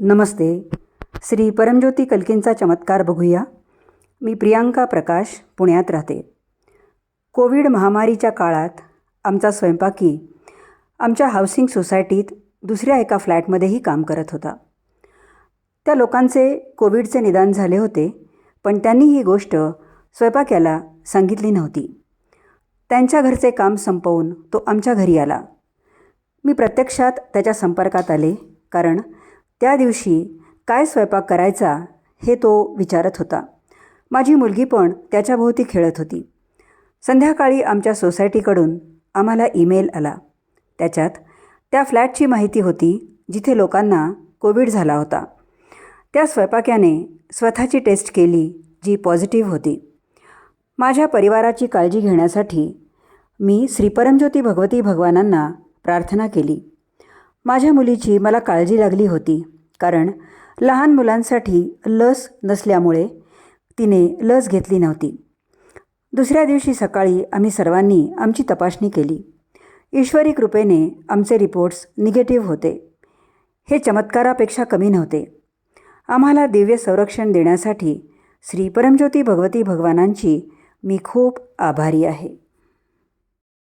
नमस्ते. श्री परमज्योती कल्कींचा चमत्कार बघूया. मी प्रियांका प्रकाश पुण्यात राहते. कोविड महामारीच्या काळात आमचा स्वयंपाकी आमच्या हाऊसिंग सोसायटीत दुसऱ्या एका फ्लॅटमध्येही काम करत होता. त्या लोकांचे कोविडचे निदान झाले होते पण त्यांनी ही गोष्ट स्वयंपाक्याला सांगितली नव्हती. त्यांच्या घरचे काम संपवून तो आमच्या घरी आला. मी प्रत्यक्षात त्याच्या संपर्कात आले कारण त्या दिवशी काय स्वयंपाक करायचा हे तो विचारत होता. माझी मुलगी पण त्याच्याभोवती खेळत होती. संध्याकाळी आमच्या सोसायटीकडून आम्हाला ईमेल आला. त्याच्यात त्या फ्लॅटची माहिती होती जिथे लोकांना कोविड झाला होता. त्या स्वयंपाक्याने स्वतःची टेस्ट केली जी पॉझिटिव्ह होती. माझ्या परिवाराची काळजी घेण्यासाठी मी श्रीपरमज्योती भगवती भगवानांना प्रार्थना केली. माझ्या मुलीची मला काळजी लागली होती कारण लहान मुलांसाठी लस नसल्यामुळे तिने लस घेतली नव्हती. दुसऱ्या दिवशी सकाळी आम्ही सर्वांनी आमची तपासणी केली. ईश्वरी कृपेने आमचे रिपोर्ट्स निगेटिव्ह होते. हे चमत्कारापेक्षा कमी नव्हते. आम्हाला दिव्य संरक्षण देण्यासाठी श्री परमज्योती भगवती भगवानांची मी खूप आभारी आहे.